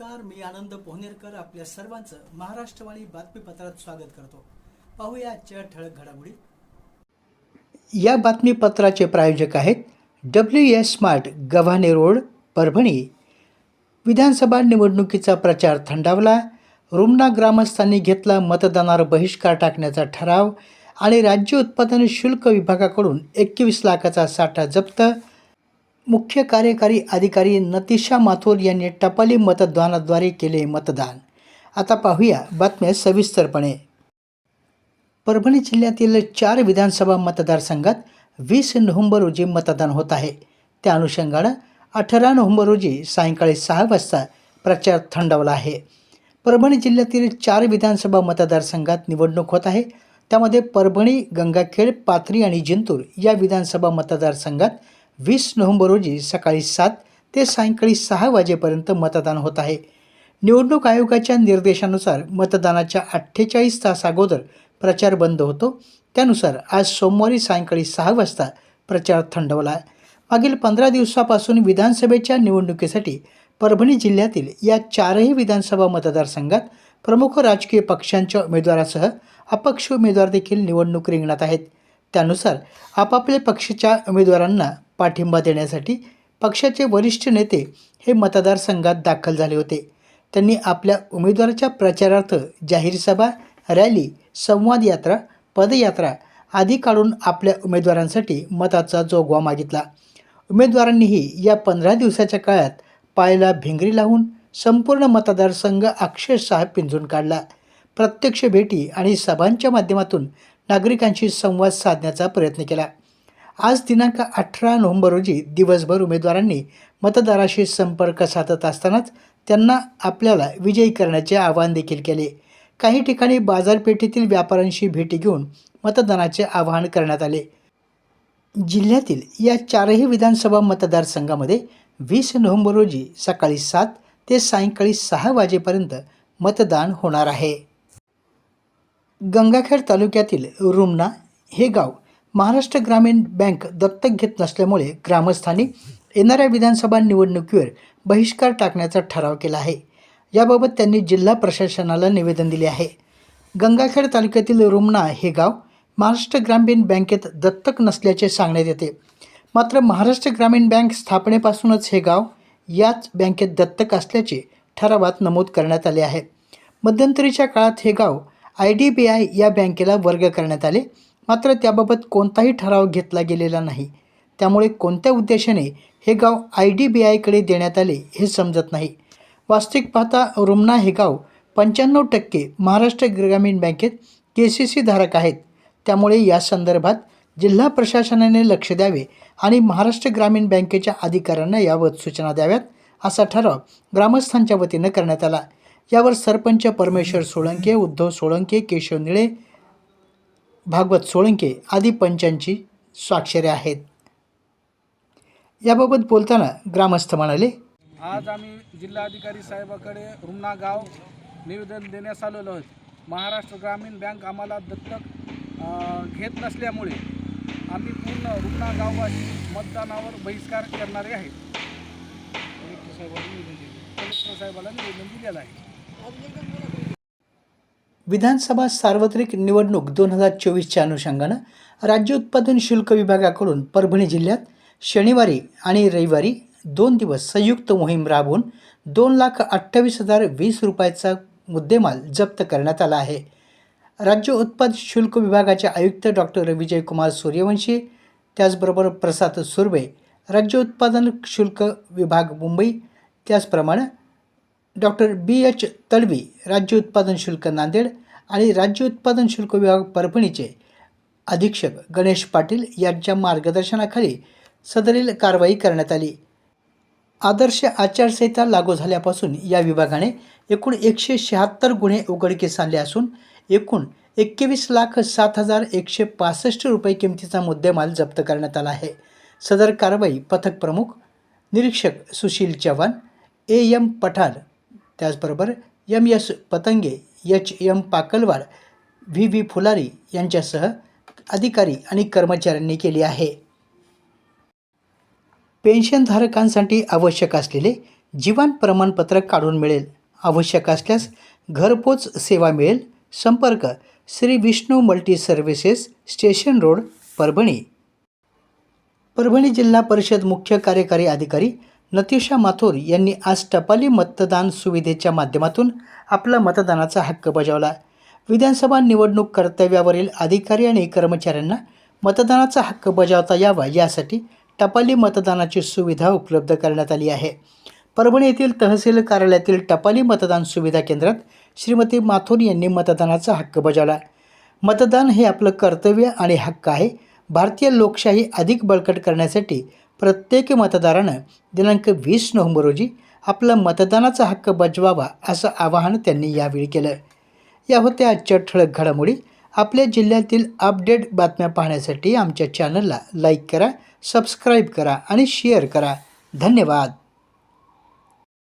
नमस्कार मी आनंद पोहनेरकर आपल्या सर्वांचं महाराष्ट्रवाणी बातमीपत्रात स्वागत करतो. पाहूया आजच्या ठळक घडामोडी. या बातमीपत्राचे प्रायोजक आहेत W S smart Gavhane road Parbhani. विधानसभा निवडणुकीचा प्रचार थंडावला रुमना ग्रामस्थांनी घेतला मतदानावर बहिष्कार टाकण्याचा ठराव आणि राज्य उत्पादन शुल्क विभागाकडून एकवीस लाखाचा साठा जप्त मुख्य कार्यकारी अधिकारी नतिशा माथुर यांनी टपाली मतदानाद्वारे केले मतदान. आता पाहूया बातम्या सविस्तरपणे. परभणी जिल्ह्यातील चार विधानसभा मतदारसंघात वीस नोव्हेंबर रोजी मतदान होत आहे. त्या अनुषंगानं अठरा नोव्हेंबर रोजी सायंकाळी सहा वाजता प्रचार थंडावला आहे. परभणी जिल्ह्यातील चार विधानसभा मतदारसंघात निवडणूक होत आहे. त्यामध्ये परभणी गंगाखेड पाथरी आणि जिंतूर या विधानसभा मतदारसंघात वीस नोव्हेंबर रोजी सकाळी सात ते सायंकाळी सहा वाजेपर्यंत मतदान होत आहे. निवडणूक आयोगाच्या निर्देशानुसार मतदानाच्या अठ्ठेचाळीस तास अगोदर प्रचार बंद होतो. त्यानुसार आज सोमवारी सायंकाळी सहा वाजता प्रचार थंडवला. मागील पंधरा दिवसापासून विधानसभेच्या निवडणुकीसाठी परभणी जिल्ह्यातील या चारही विधानसभा मतदारसंघात प्रमुख राजकीय पक्षांच्या उमेदवारासह अपक्ष उमेदवार देखील निवडणूक रिंगणात आहेत. त्यानुसार आपापल्या पक्षाच्या उमेदवारांना पाठिंबा देण्यासाठी पक्षाचे वरिष्ठ नेते हे मतदारसंघात दाखल झाले होते. त्यांनी आपल्या उमेदवाराच्या प्रचारार्थ जाहीर सभा रॅली संवाद यात्रा पदयात्रा आदी काढून आपल्या उमेदवारांसाठी मताचा जोगवा मागितला. उमेदवारांनीही या पंधरा दिवसाच्या काळात पायाला भिंगरी लावून संपूर्ण मतदारसंघ अक्षरशः पिंजून काढला. प्रत्यक्ष भेटी आणि सभांच्या माध्यमातून नागरिकांशी संवाद साधण्याचा प्रयत्न केला. आज दिनांक अठरा नोव्हेंबर रोजी दिवसभर उमेदवारांनी मतदाराशी संपर्क साधत असतानाच त्यांना आपल्याला विजयी करण्याचे आवाहन देखील केले. काही ठिकाणी बाजारपेठेतील व्यापाऱ्यांशी भेटी घेऊन मतदानाचे आवाहन करण्यात आले. जिल्ह्यातील या चारही विधानसभा मतदारसंघामध्ये वीस नोव्हेंबर रोजी सकाळी सात ते सायंकाळी सहा वाजेपर्यंत मतदान होणार आहे. गंगाखेड तालुक्यातील रुमना हे गाव महाराष्ट्र ग्रामीण बँक दत्तक घेत नसल्यामुळे ग्रामस्थांनी येणाऱ्या विधानसभा निवडणुकीवर बहिष्कार टाकण्याचा ठराव केला आहे. याबाबत त्यांनी जिल्हा प्रशासनाला निवेदन दिले आहे. गंगाखेड तालुक्यातील रुमना हे गाव महाराष्ट्र ग्रामीण बँकेत दत्तक नसल्याचे सांगण्यात येते. मात्र महाराष्ट्र ग्रामीण बँक स्थापनेपासूनच हे गाव याच बँकेत दत्तक असल्याचे ठरावात नमूद करण्यात आले आहे. मध्यंतरीच्या काळात हे गाव आय डी बी आय या बँकेला वर्ग करण्यात आले. मात्र त्याबाबत कोणताही ठराव घेतला गेलेला नाही. त्यामुळे कोणत्या उद्देशाने हे गाव आय डी बी आयकडे देण्यात आले हे समजत नाही. वास्तविक पाहता रुमना हे गाव पंच्याण्णव टक्के महाराष्ट्र ग्रामीण बँकेत के सी सी धारक आहेत. त्यामुळे या संदर्भात जिल्हा प्रशासनाने लक्ष द्यावे आणि महाराष्ट्र ग्रामीण बँकेच्या अधिकाऱ्यांना याबाबत सूचना द्याव्यात असा ठराव ग्रामस्थांच्या वतीनं करण्यात आला. यावर सरपंच परमेश्वर सोळंके उद्धव सोळंके केशव निळे भागवत सोळंके आदी पंचांची स्वाक्षरी आहेत. याबाबत बोलताना ग्रामस्थ म्हणाले आज आम्ही जिल्हाधिकारी साहेबाकडे रुमना गाव निवेदन देण्यास आलेलो आहोत. महाराष्ट्र ग्रामीण बँक आम्हाला दत्तक घेत नसल्यामुळे आम्ही पूर्ण रुमना गाववासी मतदानावर बहिष्कार करणारे आहेत. कलेक्टर साहेबांनी निवेदन दिले कलेक्टर साहेबाला निवेदन दिलेलं आहे. विधानसभा सार्वत्रिक निवडणूक दोन हजार चोवीसच्या अनुषंगानं राज्य उत्पादन शुल्क विभागाकडून परभणी जिल्ह्यात शनिवारी आणि रविवारी दोन दिवस संयुक्त मोहीम राबवून दोन लाख अठ्ठावीस हजार वीस रुपयाचा मुद्देमाल जप्त करण्यात आला आहे. राज्य उत्पादन शुल्क विभागाचे आयुक्त डॉक्टर विजय कुमार सूर्यवंशी त्याचबरोबर प्रसाद सुर्वे राज्य उत्पादन शुल्क विभाग मुंबई त्याचप्रमाणे डॉक्टर बी एच तडवी राज्य उत्पादन शुल्क नांदेड आणि राज्य उत्पादन शुल्क विभाग परभणीचे अधीक्षक गणेश पाटील यांच्या मार्गदर्शनाखाली सदरील कारवाई करण्यात आली. आदर्श आचारसंहिता लागू झाल्यापासून या विभागाने एकूण एकशे शहात्तर गुन्हे उघडकीस आणले असून एकूण एकवीस लाख सात हजार एकशे पासष्ट रुपये किमतीचा मुद्देमाल जप्त करण्यात आला आहे. सदर कारवाई पथक प्रमुख निरीक्षक सुशील चव्हाण ए एम पठाण त्याचबरोबर M S Patange H M Pakalwad V V Phulari यांच्यासह अधिकारी आणि कर्मचाऱ्यांनी केली आहे. पेन्शनधारकांसाठी आवश्यक असलेले जीवन प्रमाणपत्र काढून मिळेल. आवश्यक असल्यास घरपोच सेवा मिळेल. संपर्क Shri Vishnu multi services station road Parbhani. Parbhani Zilla Parishad मुख्य कार्यकारी अधिकारी नतिशा माथुर यांनी आज टपाली मतदान सुविधेच्या माध्यमातून आपला मतदानाचा हक्क बजावला. विधानसभा निवडणूक कर्तव्यावरील अधिकारी आणि कर्मचाऱ्यांना मतदानाचा हक्क बजावता यावा यासाठी टपाली मतदानाची सुविधा उपलब्ध करण्यात आली आहे. परभणी येथील तहसील कार्यालयातील टपाली मतदान सुविधा केंद्रात श्रीमती माथुर यांनी मतदानाचा हक्क बजावला. मतदान हे आपलं कर्तव्य आणि हक्क आहे. भारतीय लोकशाही अधिक बळकट करण्यासाठी प्रत्येक मतदारानं दिनांक वीस नोव्हेंबर रोजी आपला मतदानाचा हक्क बजवावा असं आवाहन त्यांनी यावेळी केलं. या होत्या आजच्या ठळक घडामोडी. आपल्या जिल्ह्यातील अपडेट बातम्या पाहण्यासाठी आमच्या चॅनलला लाईक करा सबस्क्राईब करा आणि शेअर करा. धन्यवाद.